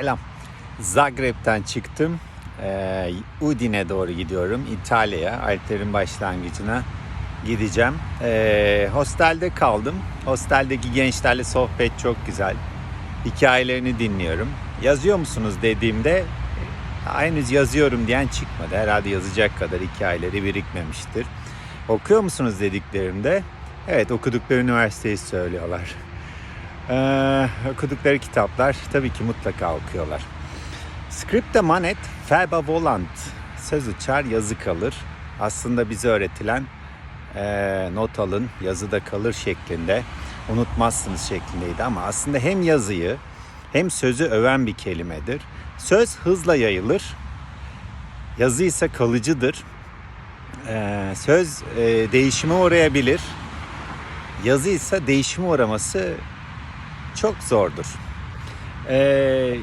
Selam. Zagreb'ten çıktım. Ee, Udine doğru gidiyorum. İtalya'ya, Alplerin başlangıcına gideceğim. Ee, hostelde kaldım. Hosteldeki gençlerle sohbet çok güzel. Hikayelerini dinliyorum. Yazıyor musunuz dediğimde henüz yazıyorum diyen çıkmadı. Herhalde yazacak kadar hikayeleri birikmemiştir. Okuyor musunuz dediklerimde evet okudukları üniversiteyi söylüyorlar. Ee, okudukları kitaplar tabii ki mutlaka okuyorlar. Scripta manet, verba volant. Söz uçar, yazı kalır. Aslında bize öğretilen e, not alın, yazıda kalır şeklinde, unutmazsınız şeklindeydi ama aslında hem yazıyı hem sözü öven bir kelimedir. Söz hızla yayılır, yazı ise kalıcıdır. Ee, söz e, değişime uğrayabilir, yazı ise değişime uğraması çok zordur. Ee,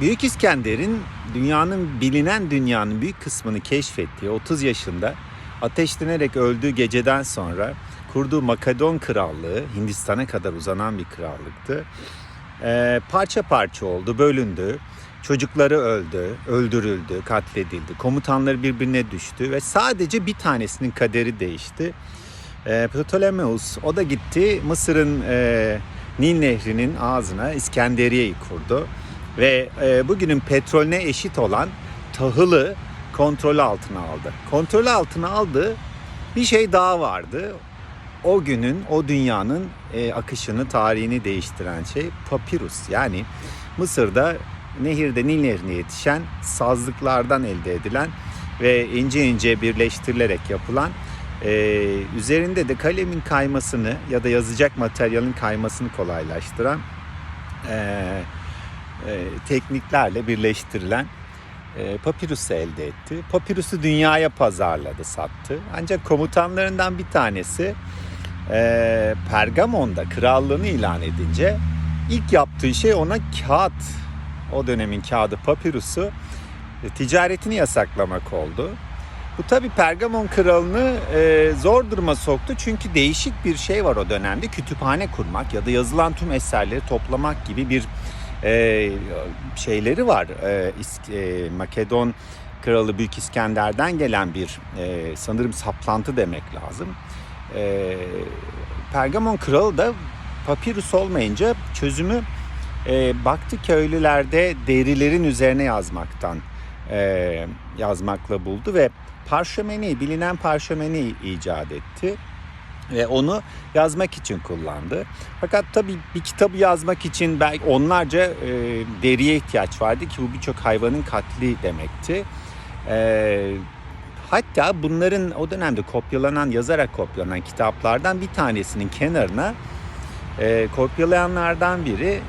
Büyük İskender'in dünyanın bilinen dünyanın büyük kısmını keşfettiği 30 yaşında ateşlenerek öldüğü geceden sonra kurduğu Makedon Krallığı Hindistan'a kadar uzanan bir krallıktı. Ee, parça parça oldu, bölündü. Çocukları öldü, öldürüldü, katledildi. Komutanları birbirine düştü ve sadece bir tanesinin kaderi değişti. Ee, Ptolemeus o da gitti Mısır'ın e, Nil Nehri'nin ağzına İskenderiye'yi kurdu ve e, bugünün petrolüne eşit olan tahılı kontrol altına aldı. Kontrol altına aldığı bir şey daha vardı. O günün, o dünyanın e, akışını, tarihini değiştiren şey papirus. Yani Mısır'da nehirde Nil Nehri'ne yetişen sazlıklardan elde edilen ve ince ince birleştirilerek yapılan e, üzerinde de kalemin kaymasını ya da yazacak materyalin kaymasını kolaylaştıran e, e, tekniklerle birleştirilen e, papirüsü elde etti. Papirüsü dünyaya pazarladı, sattı. Ancak komutanlarından bir tanesi e, Pergamon'da krallığını ilan edince ilk yaptığı şey ona kağıt, o dönemin kağıdı papirüsü e, ticaretini yasaklamak oldu. Bu tabi Pergamon kralını e, zor duruma soktu çünkü değişik bir şey var o dönemde kütüphane kurmak ya da yazılan tüm eserleri toplamak gibi bir e, şeyleri var. E, e, Makedon kralı Büyük İskender'den gelen bir e, sanırım saplantı demek lazım. E, Pergamon kralı da papirüs olmayınca çözümü e, baktı köylülerde derilerin üzerine yazmaktan e, yazmakla buldu ve parşömeni, bilinen parşömeni icat etti ve onu yazmak için kullandı. Fakat tabii bir kitabı yazmak için belki onlarca e, deriye ihtiyaç vardı ki bu birçok hayvanın katli demekti. E, hatta bunların o dönemde kopyalanan, yazarak kopyalanan kitaplardan bir tanesinin kenarına e, kopyalayanlardan biri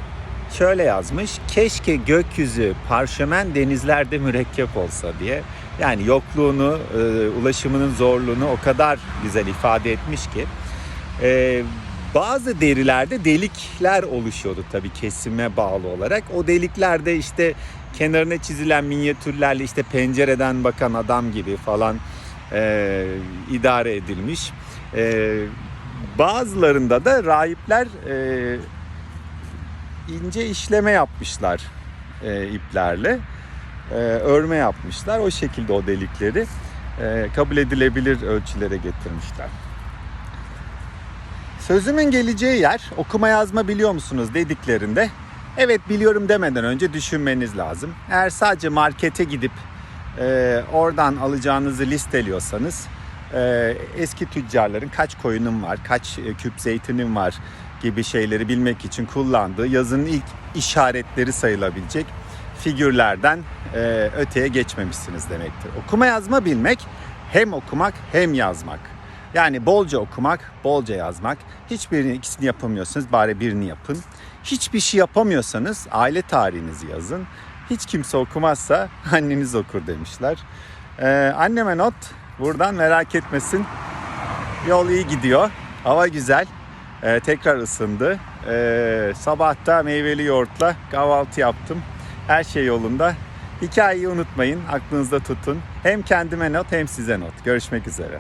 şöyle yazmış. Keşke gökyüzü parşömen denizlerde mürekkep olsa diye. Yani yokluğunu, e, ulaşımının zorluğunu o kadar güzel ifade etmiş ki. E, bazı derilerde delikler oluşuyordu tabii kesime bağlı olarak. O deliklerde işte kenarına çizilen minyatürlerle işte pencereden bakan adam gibi falan e, idare edilmiş. E, bazılarında da rahipler e, ince işleme yapmışlar e, iplerle. E, örme yapmışlar. O şekilde o delikleri e, kabul edilebilir ölçülere getirmişler. Sözümün geleceği yer okuma yazma biliyor musunuz dediklerinde evet biliyorum demeden önce düşünmeniz lazım. Eğer sadece markete gidip e, oradan alacağınızı listeliyorsanız e, eski tüccarların kaç koyunum var, kaç e, küp zeytinim var gibi şeyleri bilmek için kullandığı yazının ilk işaretleri sayılabilecek figürlerden e, öteye geçmemişsiniz demektir. Okuma yazma bilmek hem okumak hem yazmak. Yani bolca okumak, bolca yazmak. Hiçbirini ikisini yapamıyorsanız bari birini yapın. Hiçbir şey yapamıyorsanız aile tarihinizi yazın. Hiç kimse okumazsa anneniz okur demişler. Ee, anneme not buradan merak etmesin. Yol iyi gidiyor. Hava güzel. Ee, tekrar ısındı. Ee, sabahta meyveli yoğurtla kahvaltı yaptım. Her şey yolunda. Hikayeyi unutmayın, aklınızda tutun. Hem kendime not hem size not. Görüşmek üzere.